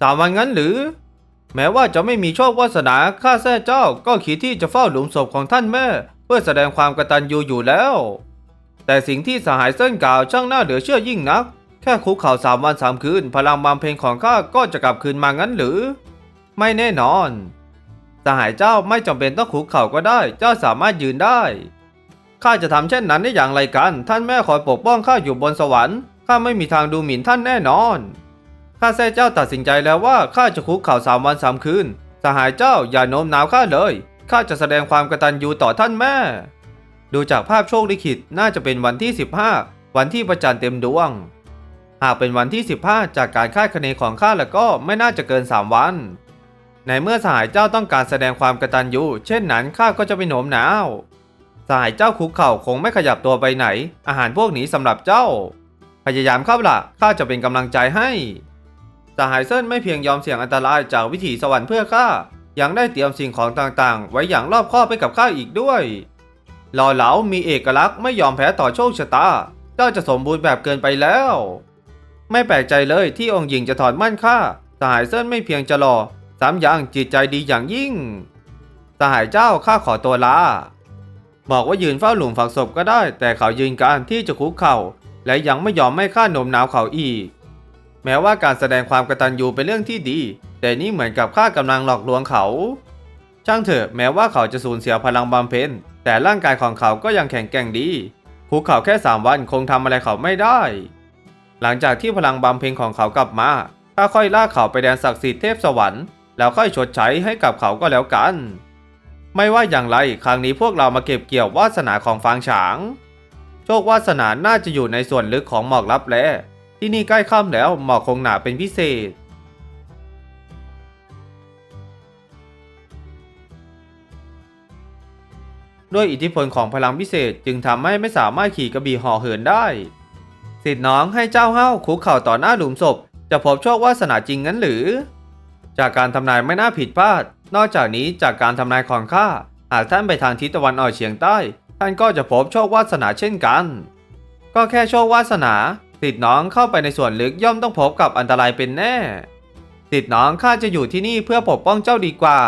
สามวันงั้นหรือ แม้ว่าจะไม่มีโชควาสนาข้าแท้เจ้าก็คิดที่จะเฝ้าหลุมศพของท่านแม่ เพื่อแสดงความกตัญญูอยู่แล้ว แต่สิ่งที่สหายเส้นกล่าวช่างน่าเหลือเชื่อยิ่งนัก แค่คุกเข่าสามวันสามคืน พลังบำเพ็ญของข้าก็จะกลับคืนมางั้นหรือ ไม่แน่นอนสหายเจ้าไม่จำเป็นต้องคุกเข่าก็ได้ เจ้าสามารถยืนได้ข้าจะทำเช่นนั้นได้อย่างไรกัน ท่านแม่คอยปกป้องข้าอยู่บนสวรรค์ข้าไม่มีทางดูหมิ่นท่านแน่นอน ข้าแท้เจ้าตัดสินใจแล้วว่าข้าจะคุกเข่าสามวันสามคืน สหายเจ้าอย่าโน้มน้าวข้าเลย ข้าจะแสดงความกตัญญูต่อท่านแม่ ดูจากภาพโชคลิขิตน่าจะเป็นวันที่ 15 วันที่ประจันเต็มดวง หากเป็นวันที่ 15 จากการคาดคะเนของข้าแล้วก็ไม่น่าจะเกิน 3 วัน ในเมื่อสหายเจ้าต้องการแสดงความกตัญญูเช่นนั้นข้าก็จะไปโน้มน้าวสหายเจ้าคุกเข่าคงไม่ขยับตัวไปไหน อาหารพวกนี้สำหรับเจ้า พยายามเข้าละข้าจะเป็นกำลังใจให้ สหายเซินไม่เพียงยอมเสี่ยงอันตรายจากวิถีสวรรค์เพื่อข้า ยังได้เตรียมสิ่งของต่างๆ ไว้อย่างรอบคอบไปกับข้าอีกด้วยหล่อเหลามีเอกลักษณ์ไม่ยอมแพ้ต่อโชคชะตา เจ้าจะสมบูรณ์แบบเกินไปแล้ว ไม่แปลกใจเลยที่องค์หญิงจะถอนมั่นข้า สหายเซินไม่เพียงจะหล่อสามอย่างจิตใจดีอย่างยิ่ง สหายเจ้าข้าขอตัวลา บอกว่ายืนเฝ้าหลุมฝังศพก็ได้ แต่เขายืนการที่จะคุกเข่า และยังไม่ยอมไม่ข้าโนมน้าวเขาอีก แม้ว่าการแสดงความกตัญญูเป็นเรื่องที่ดี แต่นี่เหมือนกับข้ากำลังหลอกลวงเขา ช่างเถอะแม้ว่าเขาจะสูญเสียพลังบำเพ็ญแต่ร่างกายของเขาก็ยังแข็งแกร่งดีคุกเขาแค่ 3 วันคงทำอะไรเขาไม่ได้ หลังจากที่พลังบำเพ็ญของเขากลับมาข้าค่อยลากเขาไปแดนศักดิ์สิทธิ์เทพสวรรค์แล้วค่อยชดใช้ให้กับเขาก็แล้วกัน ไม่ว่าอย่างไรครั้งนี้พวกเรามาเก็บเกี่ยววาสนาของฟางฉาง โชควาสนาน่าจะอยู่ในส่วนลึกของหมอกลับแล ที่นี่ใกล้ค่ำแล้วหมอกคงหนาเป็นพิเศษ ด้วยอิทธิพลของพลังพิเศษจึงทำให้ไม่สามารถขี่กระบี่ห่อเหินได้ สิทธิ์น้องให้เจ้าเฮ้าคุกเข่าต่อหน้าหลุมศพ จะพบโชควาสนาจริงงั้นหรือ จากการทำนายไม่น่าผิดพลาด นอกจากนี้จากการทำนายของข้าหากท่านไปทางทิศตะวันออกเฉียงใต้ ท่านก็จะพบโชควาสนาเช่นกัน ก็แค่โชควาสนา สิทธิ์น้องเข้าไปในส่วนลึกย่อมต้องพบกับอันตรายเป็นแน่สิทธิ์น้องข้าจะอยู่ที่นี่เพื่อปกป้องเจ้าดีกว่า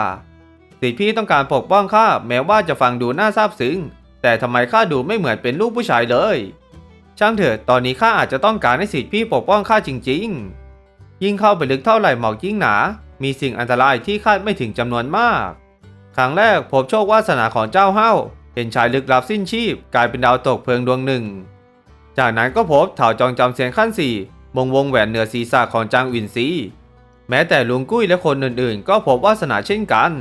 สิทธิพี่ต้องการปกป้องข้าแม้ว่าจะฟังดูน่าซาบซึ้ง แต่ทำไมข้าดูไม่เหมือนเป็นลูกผู้ชายเลย ช่างเถอะ ตอนนี้ข้าอาจจะต้องการให้สิทธิพี่ปกป้องข้าจริง ๆ ยิ่งเข้าไปลึกเท่าไหร่หมอกยิ่งหนา มีสิ่งอันตรายที่คาดไม่ถึงจำนวนมาก ครั้งแรกพบโชควาสนาของเจ้าเฮ้าเห็นชายลึกลับสิ้นชีพ กลายเป็นดาวตกเพลิงดวงหนึ่ง จากนั้นก็พบเถาจองจำเสียงขั้นสี่วงวงแหวนเหนือศีรษะของจางอินซีแม้แต่ลุงกุ้ยและคนอื่นๆ ก็พบวาสนาเช่นกัน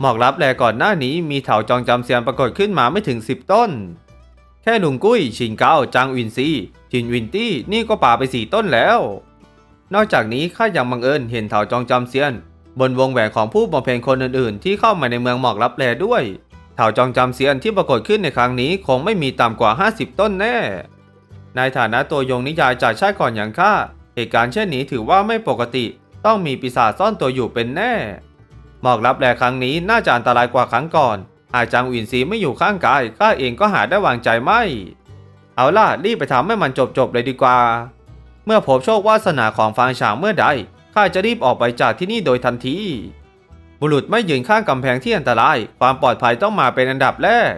หมอกลับแลก่อนหน้านี้มีเถาจองจำเซียนปรากฏขึ้นมาไม่ถึง 10 ต้น แค่ลุงกุ้ย ชินเกาจางวินซีชินวินตี้นี่ก็ป่าไปสี่ต้นแล้ว นอกจากนี้ข้ายังบังเอิญเห็นเถาจองจำเซียน บนวงแหวนของผู้บำเพ็ญคนอื่นๆ ที่เข้ามาในเมืองหมอกลับแลด้วยเถาจองจำเซียนที่ปรากฏขึ้นในครั้งนี้คงไม่มีต่ำกว่า 50 ต้นแน่ ในฐานะตัวยงนิยายจากชาติก่อนอย่างข้าเหตุการณ์เช่นนี้ถือว่าไม่ปกติ ต้องมีปีศาจซ่อนตัวอยู่เป็นแน่ หมอกลับแลครั้งนี้น่าจะอันตรายกว่าครั้งก่อนหากจางอินซีไม่อยู่ข้างกายข้าเองก็หาได้วางใจไม่ เอาล่ะรีบไปทำให้มันจบๆเลยดีกว่า เมื่อพบโชควาสนาของฟางฉางเมื่อใดข้าจะรีบออกไปจากที่นี่โดยทันที บุรุษไม่ยืนข้างกำแพงที่อันตราย ความปลอดภัยต้องมาเป็นอันดับแรก